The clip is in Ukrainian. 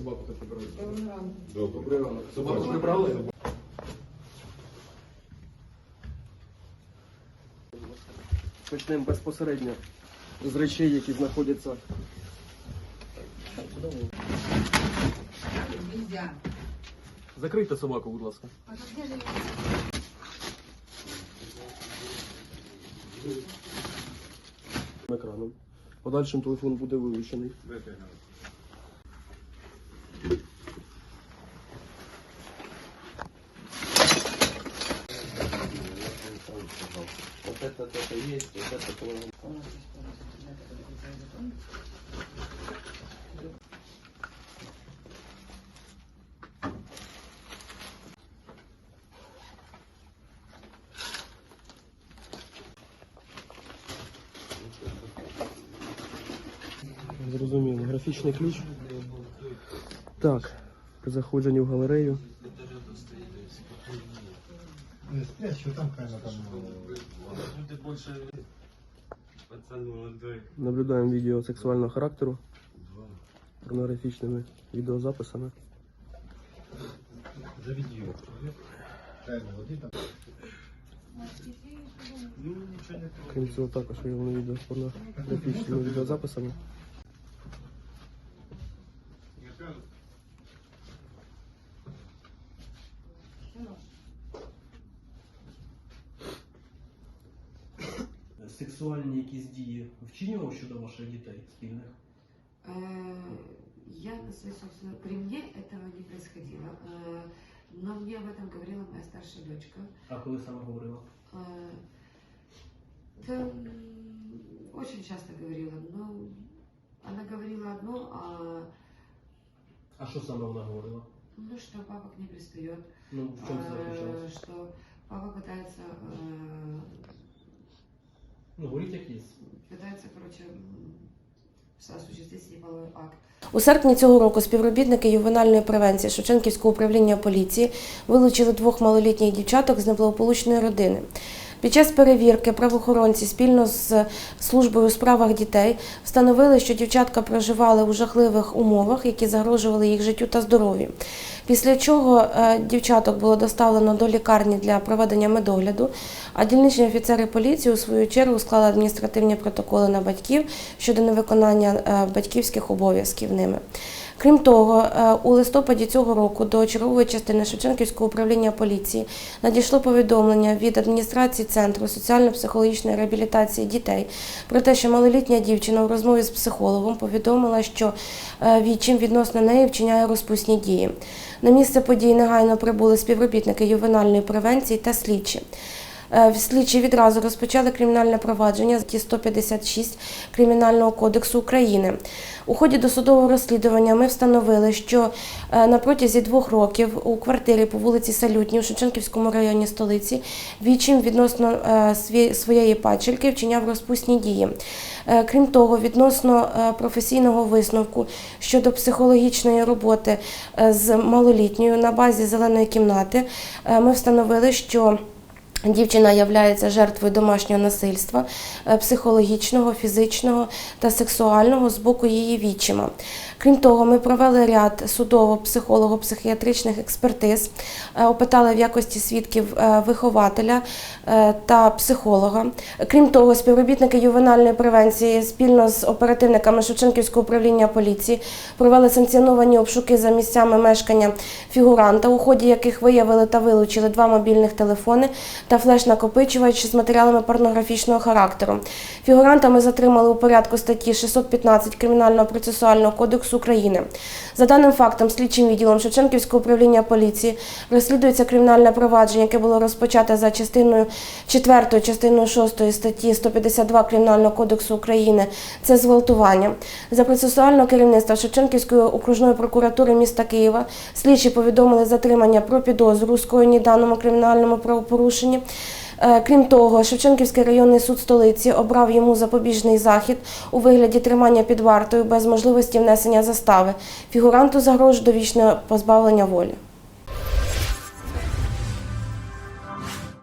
Собаку так прибрали. Добре. Добрий ранок. Собаку прибрали? Почнемо безпосередньо з речей, які знаходяться. Закрийте собаку, будь ласка. Екраном. Подальшим телефон буде вилучений. Вот это то есть, вот это то. Зрозуміло. Графічний ключ. Так, при в галерею. Не спрячь, что там камера там. Наблюдаємо відео сексуального характеру порнографічними відеозаписами. Камера, вот и там. Крім цього, також виявлено відео з порнографічними відеозаписами. Сексуальні якісь дії вчинював щодо ваших дітей спільних? Э, Я на своей собственной... При мне этого не происходило. Э, Но мне об этом говорила моя старшая дочка. А коли саме говорила? Э, Да, м, очень часто говорила. Но она говорила одно, а А що саме вона говорила? ну что папа к ней пристает, Ну, в чому це э, заключалося? что папа пытается э, Ну, якісь. Питається, акт. У серпні цього року співробітники ювенальної превенції Шевченківського управління поліції вилучили двох малолітніх дівчаток з неблагополучної родини. Під час перевірки правоохоронці спільно з службою у справах дітей встановили, що дівчатка проживали у жахливих умовах, які загрожували їх життю та здоров'ю. Після чого е, дівчаток було доставлено до лікарні для проведення медогляду, а дільничні офіцери поліції у свою чергу склали адміністративні протоколи на батьків щодо невиконання е, батьківських обов'язків ними. Крім того, е, у листопаді цього року до чергової частини Шевченківського управління поліції надійшло повідомлення від адміністрації центру соціально-психологічної реабілітації дітей про те, що малолітня дівчина у розмові з психологом повідомила, що е, відчим відносно неї вчиняє розпусні дії. На місце подій негайно прибули співробітники ювенальної превенції та слідчі. Е, Слідчі відразу розпочали кримінальне провадження з 156 Кримінального кодексу України. У ході досудового розслідування ми встановили, що е, на протязі двох років у квартирі по вулиці Салютній у Шевченківському районі столиці відчим відносно е, своєї падчерки вчиняв розпусні дії. Крім того, відносно професійного висновку щодо психологічної роботи з малолітньою на базі зеленої кімнати, ми встановили, що Дівчина є жертвою домашнього насильства, е, психологічного, фізичного та сексуального з боку її відчима. Крім того, ми провели ряд судово-психолого-психіатричних експертиз, е, опитали в якості свідків е, вихователя та психолога. Крім того, співробітники ювенальної превенції спільно з оперативниками Шевченківського управління поліції провели санкціоновані обшуки за місцями мешкання фігуранта, у ході яких виявили та вилучили два мобільних телефони та флеш-накопичувач з матеріалами порнографічного характеру. Фігуранта ми затримали у порядку статті 615 Кримінального процесуального кодексу України. За даним фактом, слідчим відділом Шевченківського управління поліції розслідується кримінальне провадження, яке було розпочате за частиною 4, частиною 6 статті 152 Кримінального кодексу України. Це зґвалтування. За процесуального керівництва Шевченківської окружної прокуратури міста Києва слідчі повідомили затримання про підозру у скоєнні даному кримінальному правопорушенні. Е, Крім того, Шевченківський районний суд столиці обрав йому запобіжний захід у вигляді тримання під вартою без можливості внесення застави. Фігуранту загрожує довічне позбавлення волі.